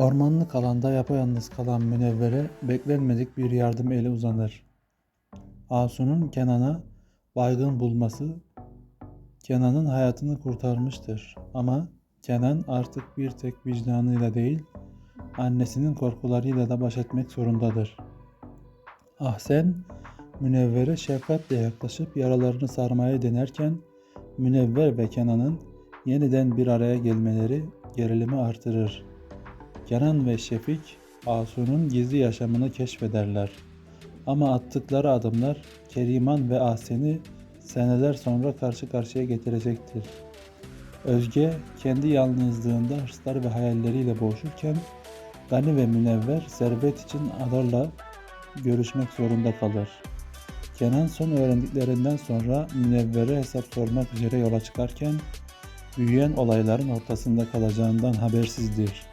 Ormanlık alanda yapayalnız kalan Münevver'e beklenmedik bir yardım eli uzanır. Asu'nun Kenan'a baygın bulması Kenan'ın hayatını kurtarmıştır. Ama Kenan artık bir tek vicdanıyla değil, annesinin korkularıyla da baş etmek zorundadır. Ahsen, Münevver'e şefkatle yaklaşıp yaralarını sarmaya denerken Münevver ve Kenan'ın yeniden bir araya gelmeleri gerilimi artırır. Kenan ve Şefik Asu'nun gizli yaşamını keşfederler. Ama attıkları adımlar Keriman ve Ahsen'i seneler sonra karşı karşıya getirecektir. Özge kendi yalnızlığında hırslar ve hayalleriyle boğuşurken Gani ve Münevver servet için Adar'la görüşmek zorunda kalır. Kenan son öğrendiklerinden sonra Münevver'e hesap sormak üzere yola çıkarken büyüyen olayların ortasında kalacağından habersizdir.